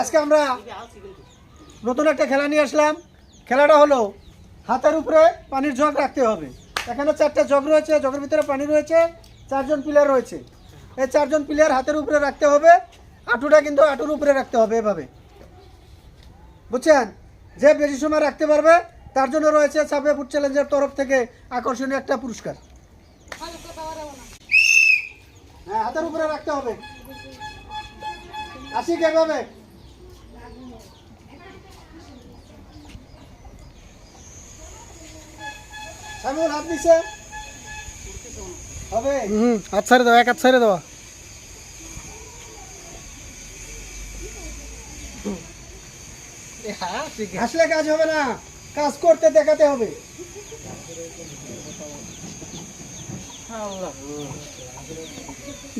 আজকে আমরা নতুন একটা খেলা নিয়ে আসলাম। খেলাটা হলো, হাতের উপরে পানির জগ রাখতে হবে। এখানে চারটে জগ রয়েছে জগের ভিতরে পানি রয়েছে, চারজন প্লেয়ার রয়েছে। এই চারজন প্লেয়ার হাতের উপরে রাখতে হবে, আঁটুটা কিন্তু আঁটুর উপরে রাখতে হবে এভাবে। বুঝছেন? যে বেশি সময় রাখতে পারবে, তার জন্য রয়েছে সাবে ফুড চ্যালেঞ্জের তরফ থেকে আকর্ষণীয় একটা পুরস্কার। হ্যাঁ হাতের উপরে রাখতে হবে। আসি এভাবে? সামিউল হাত দিছে হবে? হুম হাত ছাড়ে দেওয়া এক হাত ছাড়ে কাজ হবে না কাজ করতে দেখাতে হবে।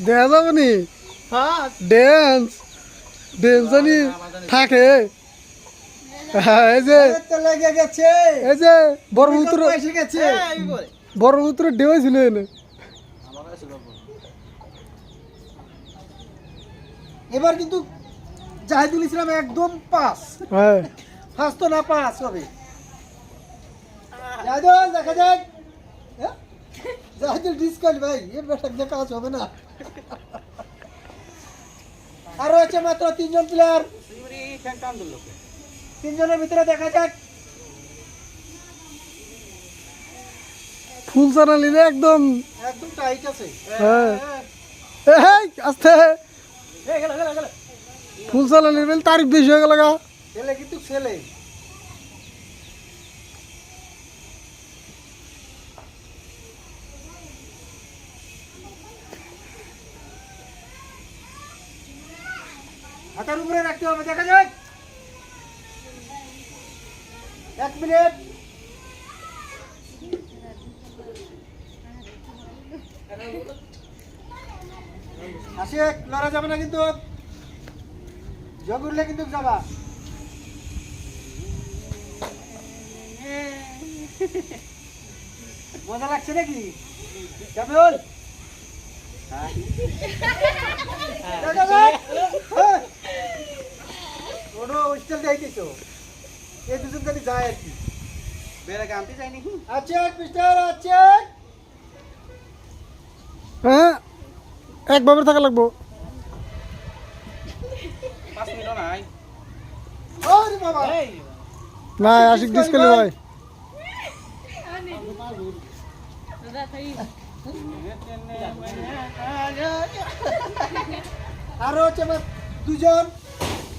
দেওয়া যাবে নি? ড্যান্স ড্যান্স থাকে। হ্যাঁ, এই যে লেগে গেছে। এই যে বর্মপুত্র এসে গেছে। বর্মপুত্র ডেও ছিল এনে। এবার কিন্তু জাহিদুল ইসলাম একদম পাস। হ্যাঁ। পাস তো না পাস হবে। জাহিদুল দেখা যাক। হ্যাঁ? জাহিদুল ডিসকাল ভাই এ বেটা দিয়ে কাজ হবে না। আর রয়েছে মাত্র তিনজন প্লেয়ার তিনজনের ভিতরে দেখা যাক। ফুল চানা নিলে একদম। একদম টাইট আছে। হ্যাঁ। এই আস্তে। ফুল চালা নিলে তারিখ বেশি হয়ে গেল গা। ছেলে কিন্তু ছেলে। হাতের উপরে রাখতে হবে দেখা যাক। এক মিনিট আসে লড়া যাবে না কিন্তু জগ উঠলে কিন্তু যাবা মজা লাগছে নাকি কেমন কোনো স্টাইল যাইতেছো এই দুজন খালি যায় আর কি আছে মিস্টার আছে হ্যাঁ একভাবে থাকা লাগবো ওরে বাবা না আশিক ডিসকালি ভাই আরও হচ্ছে আমার দুজন হ্যাঁ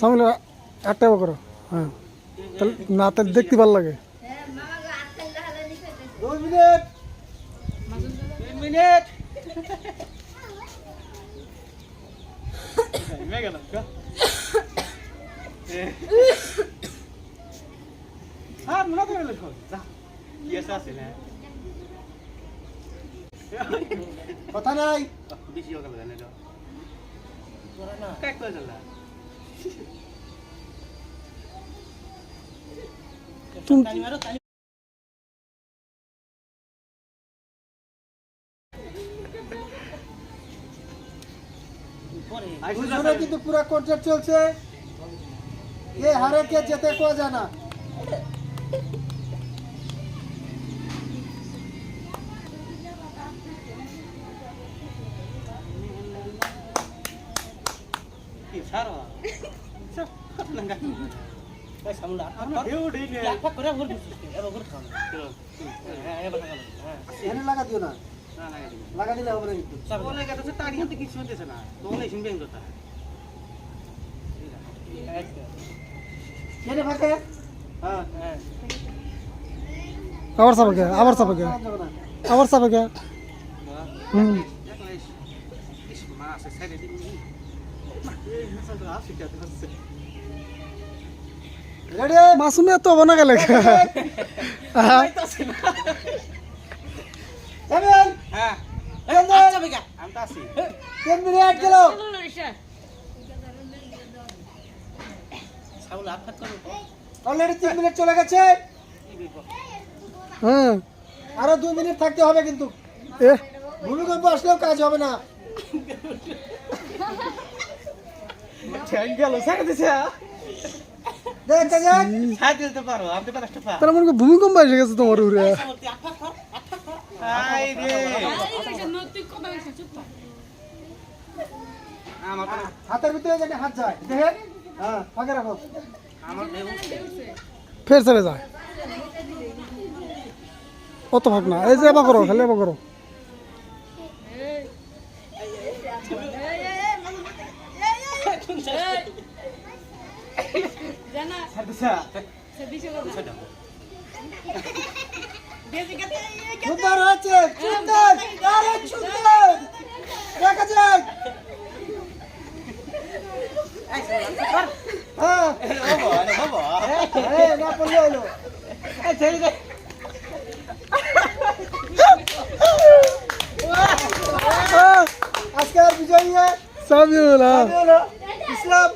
সামনে একটা করো। হ্যাঁ। তাহলে না তাহলে দেখতে ভালো লাগে। হ্যাঁ মনে কথা নাই। বেশি তুমি কিন্তু পুরো কনসার্ট চলছে। এ হারে কে যেতে কোয়া জানা কি ছাড়ো নাঙ্গা এই সামুলা আমরা হেউ দিলে লাফা করে ভর দিছিস এবার ভর খাও হ্যাঁ এবার খাও হ্যাঁ এখানে লাগা দিও না না না লাগা দিলে হবে না কিন্তু বলে গেছে তাড়ি হাতে কিছু হতেছে না তোমরা শুনবে কথা কেনে ফাঁকে হ্যাঁ হ্যাঁ আবার চাপাকে আবার চাপাকে লাগা যাবে না। আবার চাপাকে হুম মা আছে সাইডে দিবি রেডি মাসুমি এত হব না গেলে হ্যাঁ। হ্যাঁ আচ্ছা আছি তিন মিনিট অলরেডি তিন চলে গেছে। হ্যাঁ আরও দুই মিনিট থাকতে হবে কিন্তু। ভূমিকম্প আসলেও কাজ হবে না। গেল সারা দিছে। দেখ দেখ সাথ দিতে পারো আমি তো পারো পা তাহলে মনে করি ভূমিকম্প এসে গেছে তোমার উড়ে হাতের ভিতরে হাত যায়। দেখেন? হ্যাঁ ফাঁকে রাখো। ফের ছেড়ে যায়। অত ভাব না এই যে এবার করো খালি এবার করো। সুন্দর হয়েছে সুন্দর আরে সুন্দর দেখা যাক। হ্যাঁ। এই, না পড়লে হলো। ছেড়ে দে। আহ, আজকে আর বিজয়ী হয়ে সামিউল হ্যাঁ ইসলাম।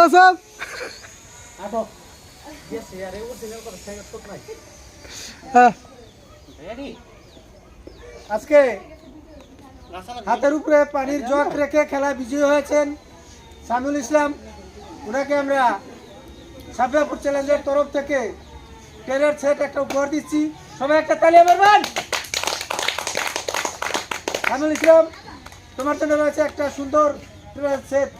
বাসাব হ্যাঁ। আজকে হাতের উপরে পানির জগ রেখে খেলায় বিজয়ী হয়েছেন সামিউল ইসলাম। ওনাকে আমরা সাফিয়াপুর চ্যালেঞ্জের তরফ থেকে ট্রেনের সেট একটা উপহার দিচ্ছি। সবাই একটা তালিয়া মারবেন। সামিউল ইসলাম তোমার জন্য রয়েছে একটা সুন্দর সেট